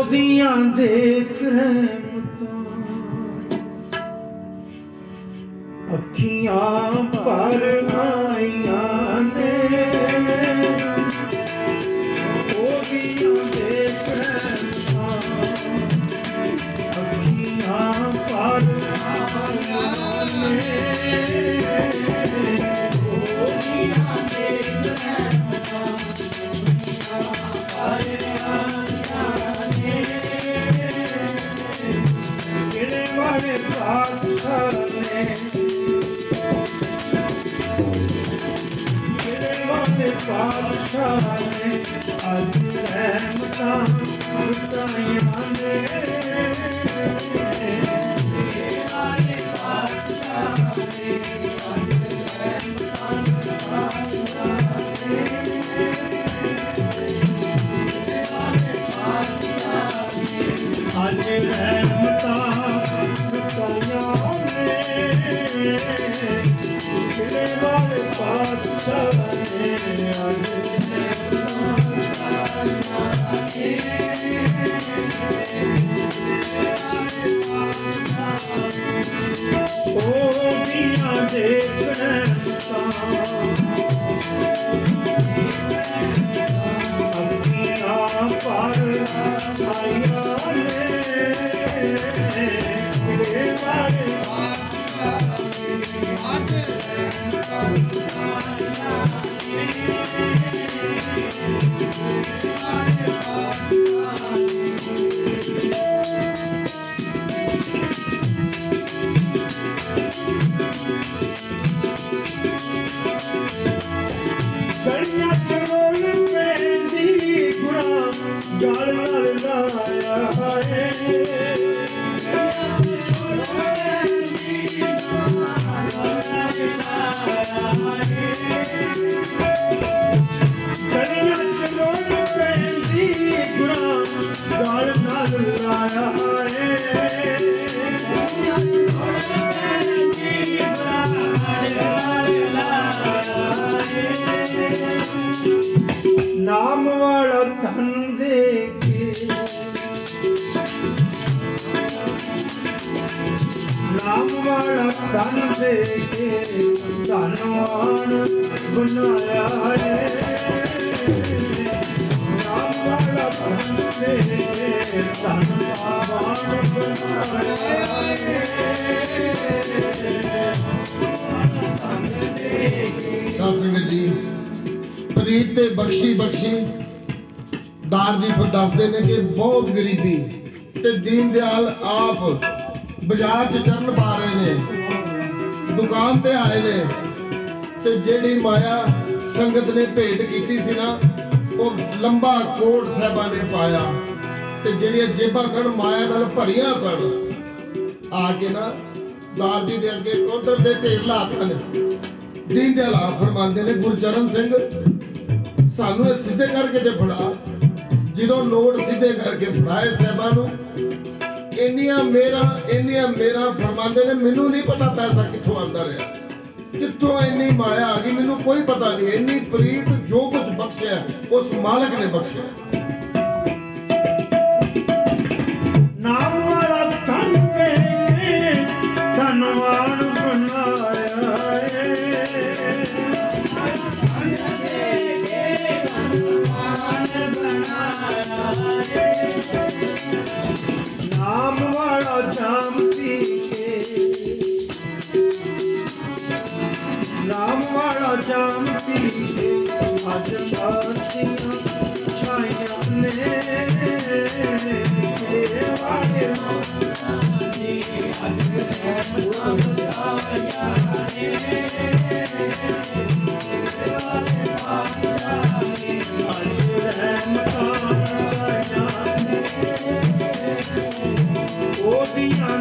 ਉਹਦੀਆਂ ਦੇਖ ਰਹਿਮਤਾਂ ਅੱਖੀਆਂ ਭਰ ਆਈਆਂ ਪਾਤਸ਼ਾਹ ਨੇ ਕਿਹੜੇ ਰਹਿਮਤਾਂ ਉਤਾਈਆਂ ਨੇ ਉਹ ਦੀਆਂ ਦੇਖਣ ਅੱਖੀਆਂ ਧਨ ਦੇ ਕੇ। ਨਾਮ ਵਾਲਾ ਧਨ ਦੇ ਕੇ ਧਨਵਾਨ ਬਣਾਇਆ ਹੈ। ਨਾਮ ਵਾਲਾ ਧਨ ਦੇ ਕੇ ਧਨਵਾਨ ਬਣਾਇਆ ਹੈ। ਸਤਿਗੁਰੂ ਜੀ, ਪ੍ਰੀਤ ਤੇ ਬਖਸ਼ੀ ਬਖਸ਼ੀ ਦਾਰ ਜੀ ਫਿਰ ਦੱਸਦੇ ਨੇ ਕਿ ਬਹੁਤ ਗਰੀਬੀ ਤੇ ਦੀਨ ਦਿਆਲ ਆਪ ਬਾਜ਼ਾਰ 'ਚ ਚਰਨ ਪਾ ਰਹੇ ਨੇ, ਦੁਕਾਨ ਤੇ ਆਏ ਨੇ। ਤੇ ਜਿਹੜੀ ਮਾਇਆ ਸੰਗਤ ਨੇ ਭੇਟ ਕੀਤੀ ਸੀ ਨਾ, ਉਹ ਲੰਬਾ ਕੋਟ ਸਾਹਿਬਾਂ ਨੇ ਪਾਇਆ। ਤੇ ਜਿਹੜੀਆਂ ਜੇਬਾਂ ਕਣ ਮਾਇਆ ਨਾਲ ਭਰੀਆਂ ਕਣ ਆ ਕੇ ਨਾ ਦਾਰ ਜੀ ਦੇ ਅੱਗੇ ਕਾਊਂਟਰ ਦੇ ਢੇਰ ਲਾਤਾ ਨੇ। ਦੀਨ ਦਿਆਲ ਆਪ ਫਰਮਾਉਂਦੇ ਨੇ ਗੁਰਚਰਨ ਸਿੰਘ, ਸਾਨੂੰ ਇਹ ਸਿੱਧੇ ਕਰਕੇ ਤੇ ਫੜਾ। ਜਦੋਂ ਨੋਟ ਸਿੱਧੇ ਕਰਕੇ ਫੜਾਏ ਸਾਹਿਬਾਂ ਨੂੰ, ਇੰਨੀਆਂ ਮੇਰਾ ਇੰਨੀਆਂ ਮੇਰਾ ਫਰਮਾਉਂਦੇ ਨੇ, ਮੈਨੂੰ ਨਹੀਂ ਪਤਾ ਪੈਸਾ ਕਿੱਥੋਂ ਆਉਂਦਾ ਰਿਹਾ। ਕਿੱਥੋਂ ਇੰਨੀ ਮਾਇਆ ਆ ਗਈ, ਮੈਨੂੰ ਕੋਈ ਪਤਾ ਨਹੀਂ। ਇੰਨੀ ਪ੍ਰੀਤ ਜੋ ਕੁਝ ਬਖਸ਼ਿਆ, ਉਸ ਮਾਲਕ ਨੇ ਬਖਸ਼ਿਆ।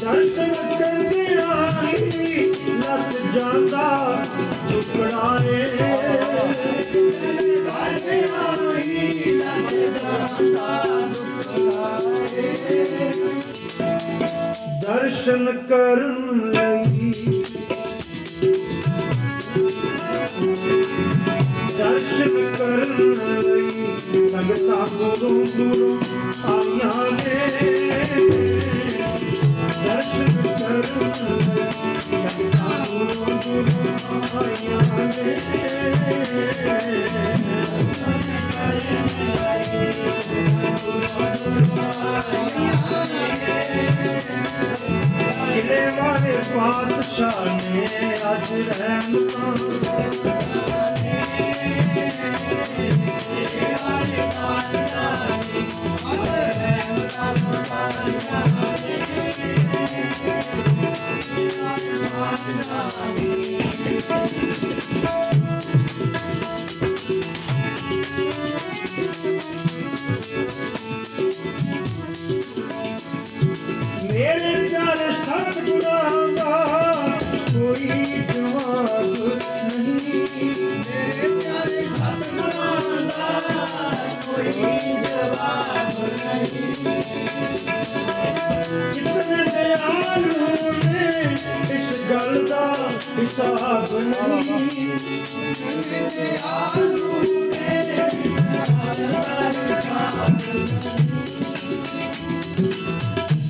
ਦਰਸ਼ਨ ਕਰਦਿਆਂ ਹੀ ਲੱਗ ਜਾਂਦਾ ਟੁਕੜਾ ਕਰਨ ਲਈ ਦਰਸ਼ਨ ਕਰਨ ਲਈ ਸੰਗਤਾਂ ਦੂਰੋਂ ਦੂਰੋਂ ਆਈਆਂ ਨੇ ਦਰਸ਼ਨ ਕਰਨ ਲਈ ਸੰਗਤਾਂ ਦੂਰੋਂ ਦੂਰੋਂ ਆਈਆਂ ਨੇ ਕਿਲੇ ਵਾਲੇ ਨਹੀਂ ਕਿਤਨੇ ਨੇ ਇਸ ਗੱਲ ਦਾ ਹਿਸਾਬ ਨਹੀਂ।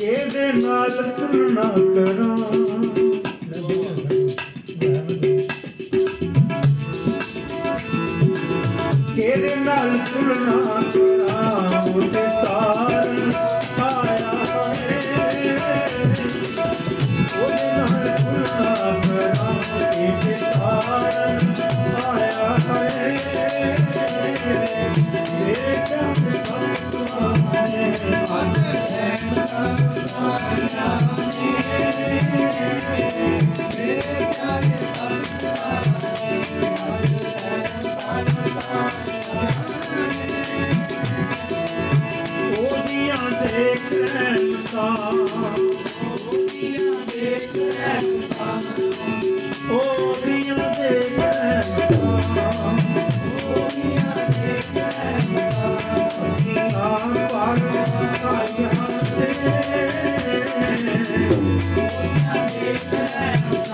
ਇਹਦੇ ਨਾਲ ਤੁਲਨਾ ਕਰਾਂ। ਇਹਦੇ ਨਾਲ ਤੁਲਨਾ ਰਹਿਮਤਾਂ ਉਹਦੀਆਂ ਦੇਖ ਰਹਿਮਤਾਂ ਉਹਦੀਆਂ ਦੇਖ ਰਹਿਮਤਾਂ ਉਹਦੀਆਂ ਦੇਖ ਰਹਿਮਤਾਂ ਅੱਖੀਆਂ ਪਾਗਲ ਆਈਆਂ ਤੇ ਉਹਦੀਆਂ ਦੇਖ ਰਹਿਮਤਾਂ